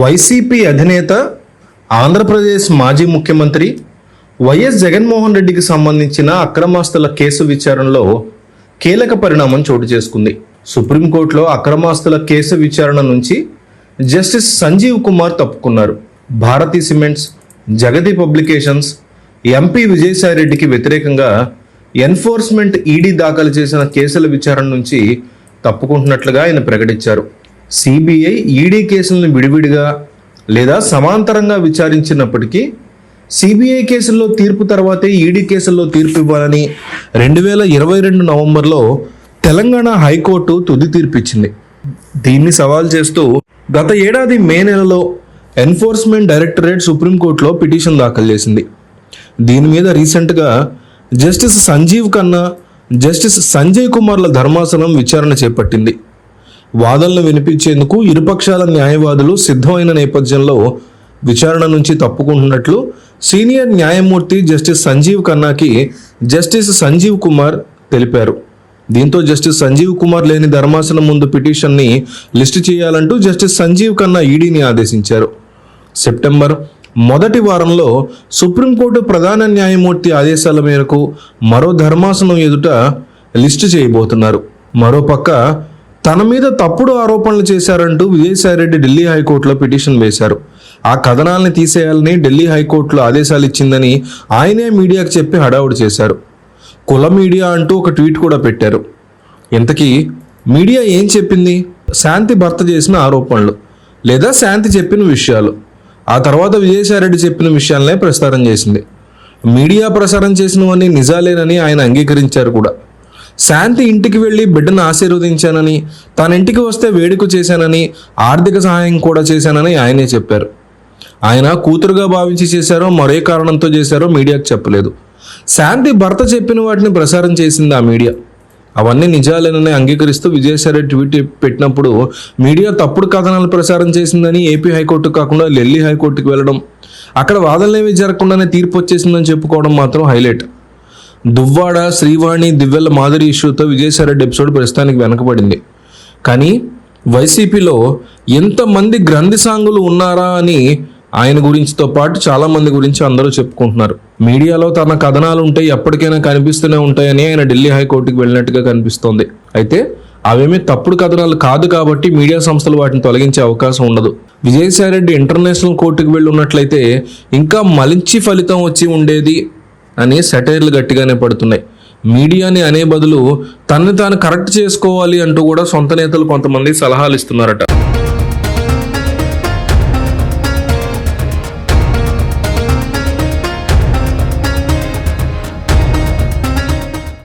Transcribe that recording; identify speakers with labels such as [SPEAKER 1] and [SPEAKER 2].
[SPEAKER 1] YCP అధినేత ఆంధ్రప్రదేశ్ మాజీ ముఖ్యమంత్రి వైఎస్ జగన్మోహన్ రెడ్డికి సంబంధించిన అక్రమాస్తుల కేసు విచారణలో కీలక పరిణామం చోటు చేసుకుంది. సుప్రీంకోర్టులో అక్రమాస్తుల కేసు విచారణ నుంచి justice Sanjeev Kumar తప్పుకున్నారు. Bharathi cements Jagati publications MP విజయసాయిరెడ్డికి వ్యతిరేకంగా ఎన్ఫోర్స్మెంట్ ఈడీ దాఖలు చేసిన కేసుల విచారణ నుంచి తప్పుకుంటున్నట్లుగా ఆయన ప్రకటించారు. సిబిఐ ఈడీ కేసులను విడివిడిగా లేదా సమాంతరంగా విచారించినప్పటికీ సిబిఐ కేసుల్లో తీర్పు తర్వాతే ఈడీ కేసుల్లో తీర్పు ఇవ్వాలని రెండు వేల ఇరవై రెండు నవంబర్లో తెలంగాణ హైకోర్టు తుది తీర్పిచ్చింది. దీన్ని సవాల్ చేస్తూ గత ఏడాది మే నెలలో ఎన్ఫోర్స్మెంట్ డైరెక్టరేట్ సుప్రీంకోర్టులో పిటిషన్ దాఖలు చేసింది. దీని మీద రీసెంట్గా జస్టిస్ సంజీవ్ ఖన్నా జస్టిస్ సంజయ్ కుమార్ల ధర్మాసనం విచారణ చేపట్టింది. వాదనలు వినిపించేందుకు ఇరుపక్షాల న్యాయవాదులు సిద్ధమైన నేపథ్యంలో విచారణ నుంచి తప్పుకుంటున్నట్లు సీనియర్ న్యాయమూర్తి జస్టిస్ సంజీవ్ ఖన్నాకి జస్టిస్ సంజీవ్ కుమార్ తెలిపారు. దీంతో జస్టిస్ సంజీవ్ కుమార్ లేని ధర్మాసనం ముందు పిటిషన్ని లిస్టు చేయాలంటూ జస్టిస్ సంజీవ్ ఖన్నా ఈడీని ఆదేశించారు. సెప్టెంబర్ మొదటి వారంలో సుప్రీంకోర్టు ప్రధాన న్యాయమూర్తి ఆదేశాల మేరకు మరో ధర్మాసనం ఎదుట లిస్టు చేయబోతున్నారు. మరోపక్క తన మీద తప్పుడు ఆరోపణలు చేశారంటూ విజయసాయిరెడ్డి ఢిల్లీ హైకోర్టులో పిటిషన్ వేశారు. ఆ కథనాల్ని తీసేయాలని ఢిల్లీ హైకోర్టులో ఆదేశాలు ఇచ్చిందని ఆయనే మీడియాకు చెప్పి హడావుడి చేశారు. కుల మీడియా అంటూ ఒక ట్వీట్ కూడా పెట్టారు. ఇంతకీ మీడియా ఏం చెప్పింది? శాంతి భర్త చేసిన ఆరోపణలు లేదా శాంతి చెప్పిన విషయాలు? ఆ తర్వాత విజయసాయిరెడ్డి చెప్పిన విషయాలనే ప్రసారం చేసింది. మీడియా ప్రసారం చేసినవన్నీ నిజాలేనని ఆయన అంగీకరించారు కూడా. శాంతి ఇంటికి వెళ్ళి బిడ్డను ఆశీర్వదించానని తన ఇంటికి వస్తే వేడుక చేశానని ఆర్థిక సహాయం కూడా చేశానని ఆయనే చెప్పారు. ఆయన కూతురుగా భావించి చేశారో మరే కారణంతో చేశారో మీడియాకు చెప్పలేదు. శాంతి భర్త చెప్పిన వాటిని ప్రసారం చేసింది ఆ మీడియా. అవన్నీ నిజాలేనని అంగీకరిస్తూ విజయసాయి ట్వీట్ పెట్టినప్పుడు మీడియా తప్పుడు కథనాలు ప్రసారం చేసిందని ఏపీ హైకోర్టు కాకుండా ఢిల్లీ హైకోర్టుకు వెళ్ళడం అక్కడ వాదనలేమీ జరగకుండానే తీర్పు వచ్చేసిందని చెప్పుకోవడం మాత్రం హైలైట్. దువ్వాడ శ్రీవాణి దివ్వెల మాధురి ఇష్యూతో విజయసాయిరెడ్డి ఎపిసోడ్ ప్రస్తుతానికి వెనకబడింది. కానీ వైసీపీలో ఎంతమంది గ్రంథి సాంగులు ఉన్నారా అని ఆయన గురించితో పాటు చాలా మంది గురించి అందరూ చెప్పుకుంటున్నారు. మీడియాలో తన కథనాలు ఉంటాయి ఎప్పటికైనా కనిపిస్తూనే ఉంటాయని ఆయన ఢిల్లీ హైకోర్టుకి వెళ్ళినట్టుగా కనిపిస్తోంది. అయితే అవేమీ తప్పుడు కథనాలు కాదు కాబట్టి మీడియా సంస్థలు వాటిని తొలగించే అవకాశం ఉండదు. విజయసాయిరెడ్డి ఇంటర్నేషనల్ కోర్టుకు వెళ్ళి ఉన్నట్లయితే ఇంకా మలించి ఫలితం వచ్చి ఉండేది అని సెటైర్లు గట్టిగానే పడుతున్నాయి. మీడియాని అనే బదులు తనని తాను కరెక్ట్ చేసుకోవాలి అంటూ కూడా సొంత నేతలు కొంతమంది సలహాలు ఇస్తున్నారట.